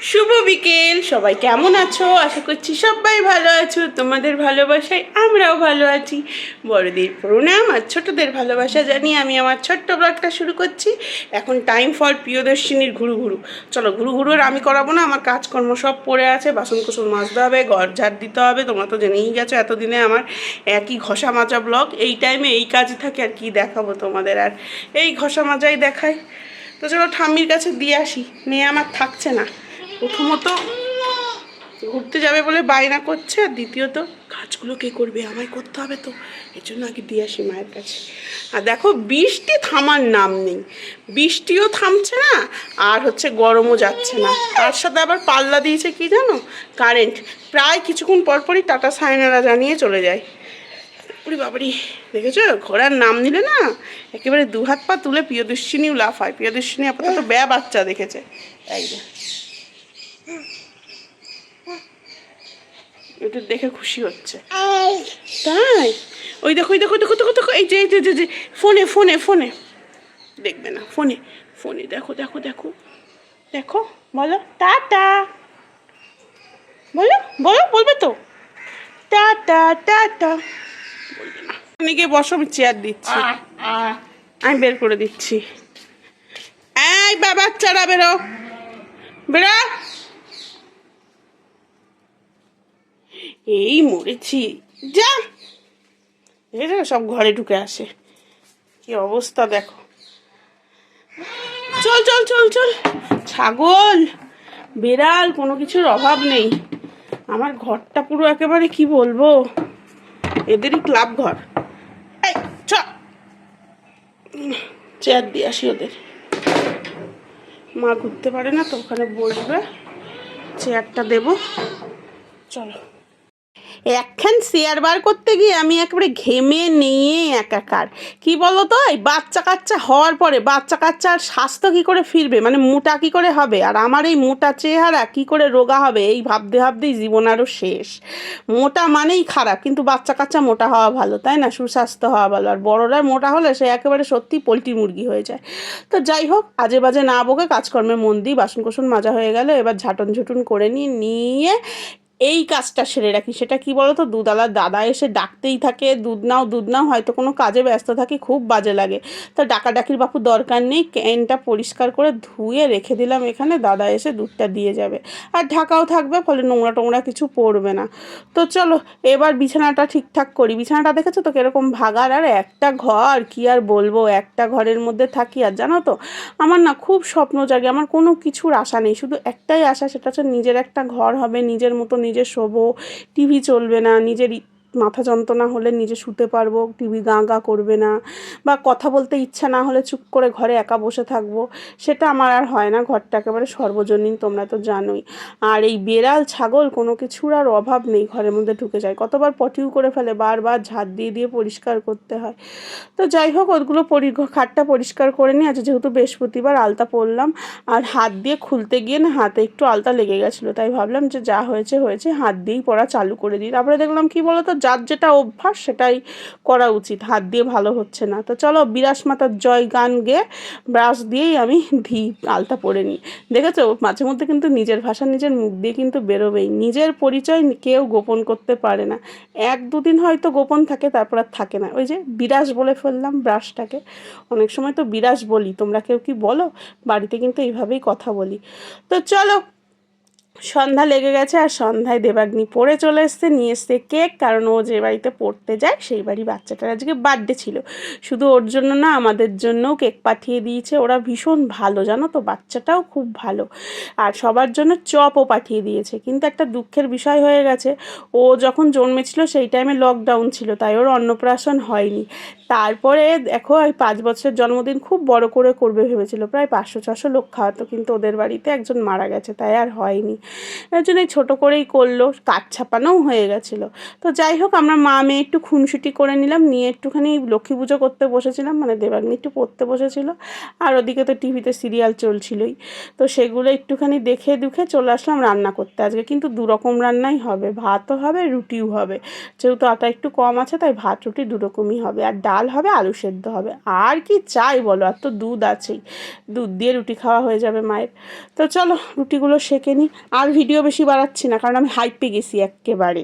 শুভ বিকেল। সবাই কেমন আছো? আশা করছি সবাই ভালো আছো। তোমাদের ভালোবাসায় আমরাও ভালো আছি। বড়দের প্রণাম আর ছোটদের ভালোবাসা জানিয়ে আমি আমার ছোট্ট ব্লগটা শুরু করছি। এখন টাইম ফর প্রিয়দর্শিনীর ঘুরু ঘুরু। চলো ঘুরু ঘুরু আর আমি করাবো না, আমার কাজকর্ম সব পড়ে আছে। বাসন কুসন মাজতে হবে, ঘর ঝাড় দিতে হবে। তোমরা তো জেনেই গেছো, এতদিনে আমার একই ঘষা মাজা ব্লগ। এই টাইমে এই কাজই থাকে আর কি দেখাবো তোমাদের। আর এই ঘষা মাজাই দেখায়। তো চলো ঠাম্মির কাছে দিয়ে আসি। মেয়ে আমার থাকছে না। প্রথমত ঘুরতে যাবে বলে বায়না করছে, আর দ্বিতীয়ত, কাজগুলো কে করবে, আমায় করতে হবে তো। এর জন্য আগে দিয়ে আসি মায়ের কাছে। আর দেখো, বৃষ্টি থামার নাম নেই। বৃষ্টিও থামছে না, আর হচ্ছে গরমও যাচ্ছে না। তার সাথে আবার পাল্লা দিয়েছে কি জানো? কারেন্ট। প্রায় কিছুক্ষণ পরপরই টাটা সাইনারা জানিয়ে চলে যায়। উরি বাবারি, দেখেছ? ঘোড়ার নাম নিলে না, একেবারে দু হাত পা তুলে প্রিয়দর্শিনীও লাফায়। প্রিয়দর্শিনী আপাতত ব্যা বাচ্চা দেখেছে। এই যে দেখে খুশি হচ্ছে। তাই? ওই দেখো ওই দেখো দেখো দেখো দেখো এই যে এই যে, ফোনে ফোনে ফোনে। দেখবে না ফোনে ফোনে দেখো দেখো দেখো। দেখো বলো টাটা। বলো বলো বলবে তো। Tata tata. বলবে না। অনেকে বসো আমি চেয়ার দিচ্ছি। আমি বের করে দিচ্ছি। এই বা বাচ্চারা বেরো। বেরো। এই মরেছি। যা। দেখেছ সব ঘরে ঢুকে আসে। কি অবস্থা দেখো। চল চল চল চল। ছাগল, বেড়াল, কোনো কিছুর অভাব নেই। আমার ঘরটা পুরো একেবারে কি বলব? এদেরই ক্লাব ঘর। চেয়ার দিয়ে আসি ওদের। মা ঘুরতে পারে না তো, ওখানে বসবে। চেয়ারটা দেবো। চলো। একখান শেয়ার বার করতে গিয়ে আমি একেবারে ঘেমে নিয়ে একাকার। কি বলো তো এই বাচ্চা কাচ্চা হওয়ার পরে বাচ্চা কাচ্চার স্বাস্থ্য কি করে ফিরবে? মানে মোটা কি করে হবে? আর আমার এই মোটা চেহারা কি করে রোগা হবে? এই ভাবতে ভাবতেই জীবন আরও শেষ। মোটা মানেই খারাপ, কিন্তু বাচ্চা কাচ্চা মোটা হওয়া ভালো, তাই না? সুস্বাস্থ্য হওয়া ভালো। আর বড়রা মোটা হলে সে একেবারে সত্যি পোলট্রি মুরগি হয়ে যায়। তো যাই হোক, আজে বাজে না বকে কাজকর্মে মন দিই বাসন কোসন মাজা হয়ে গেল, এবার ঝাটন ঝুটুন করে নিয়ে নিয়ে এই কাজটা সেরে রাখি। সেটা কি বলতো? দুধালার দাদা এসে ডাকতেই থাকে, দুধ নাও দুধ নাও, হয়তো কোনো কাজে ব্যস্ত থাকি, খুব বাজে লাগে। তো ডাকাডাকির বাপু দরকার নেই, ক্যানটা পরিষ্কার করে ধুয়ে রেখে দিলাম এখানে, দাদা এসে দুধটা দিয়ে যাবে। আর ঢাকাও থাকবে, ফলে নোংরা টোংরা কিছু পড়বে না। তো চলো, এবার বিছানাটা ঠিকঠাক করি। বিছানাটা দেখেছ তো কীরকম ভাগার আর একটা ঘর, কি আর বলব? একটা ঘরের মধ্যে থাকি, আর জানো তো, আমার না খুব স্বপ্ন জাগে। আমার কোনো কিছুর আশা নেই। শুধু একটাই আশা, সেটা হচ্ছে নিজের একটা ঘর হবে, নিজের মতো নিজে শোবো টিভি চলবে না নিজের মাথা যন্ত্রণা হলে নিজে শুতে পারব, টিভি গাঁ গাঁ করবে না বা কথা বলতে ইচ্ছা না হলে চুপ করে ঘরে একা বসে থাকব, সেটা আমার আর হয় না। ঘরটা একেবারে সর্বজনীন, তোমরা তো জানোই। আর এই বেড়াল, ছাগল কোনো কিছুর আর অভাব নেই, ঘরের মধ্যে ঢুকে যায়। কতবার পটিউ করে ফেলে, বারবার ঝাঁট দিয়ে দিয়ে পরিষ্কার করতে হয়। তো যাই হোক, ওগুলো পরি, খাটটা পরিষ্কার করে নিয়ে, আজ যেহেতু বৃহস্পতিবার, আলতা পরলাম। আর হাত দিয়ে খুলতে গিয়ে না, হাতে একটু আলতা লেগে গেছিল। তাই ভাবলাম যে যা হয়েছে হয়েছে, হাত দিয়েই পড়া চালু করে দিই। তারপরে দেখলাম, কি বলতো যার যেটা অভ্যাস সেটাই করা উচিত। হাত দিয়ে ভালো হচ্ছে না। তো চলো বিরাস মাতার জয় গান গেয়ে ব্রাশ দিয়েই আমি ধি আলতা পরে নিই। দেখেছ? মাঝে মধ্যে কিন্তু নিজের ভাষা নিজের মুখ দিয়ে কিন্তু বেরোবেই। নিজের পরিচয় কেউ গোপন করতে পারে না। এক দুদিন হয়তো গোপন থাকে, তারপর আর থাকে না। ওই যে বিরাস বলে ফেললাম ব্রাশটাকে। অনেক সময় তো বিরাস বলি। তোমরা কেউ কি বলো? বাড়িতে কিন্তু এইভাবেই কথা বলি। তো চলো সন্ধ্যা লেগে গেছে আর সন্ধ্যায় দেবাগ্নি পড়ে চলে এসছে, নিয়ে এসছে কেক, কারণ ও যে বাড়িতে পড়তে যায় সেই বাড়ি বাচ্চাটার আজকে বার্থডে ছিল। শুধু ওর জন্য না, আমাদের জন্যও কেক পাঠিয়ে দিয়েছে। ওরা ভীষণ ভালো, জানো তো? বাচ্চাটাও খুব ভালো। আর সবার জন্য চপও পাঠিয়ে দিয়েছে। কিন্তু একটা দুঃখের বিষয় হয়ে গেছে, ও যখন জন্মেছিল সেই টাইমে লকডাউন ছিল, তাই ওর অন্নপ্রাশন হয়নি। তারপরে দেখো এই পাঁচ বছরের জন্মদিন খুব বড় করে করবে ভেবেছিল, প্রায় পাঁচশো ছশো লোক খাওয়াতো, কিন্তু ওদের বাড়িতে একজন মারা গেছে, তাই আর হয়নি। এর জন্য ছোটো করেই করল কাঠ ছাপানোও হয়ে গেছিল। তো যাই হোক, আমরা মা মেয়ে একটু খুনসুটি করে নিলাম, নিয়ে একটুখানি লক্ষ্মী পুজো করতে বসেছিলাম মানে দেবাগ্নি একটু পড়তে বসেছিল। আর ওদিকে তো টিভিতে সিরিয়াল চলছিলই। তো সেগুলো একটুখানি দেখে দুখে চলে আসলাম রান্না করতে। আজকে কিন্তু দুরকম রান্নাই হবে, ভাতও হবে, রুটিও হবে। যেহেতু আটা একটু কম আছে, তাই ভাত, রুটি দুরকমই হবে। আর ডাল হবে, আলু সেদ্ধ হবে। আর কি চাই বলো, আর তো দুধ আছেই। দুধ দিয়ে রুটি খাওয়া হয়ে যাবে মায়ের। তো চলো, রুটিগুলো সেকে নিই। আর ভিডিও বেশি বাড়াচ্ছি না কারণ আমি হাইপে গেছি একেবারে।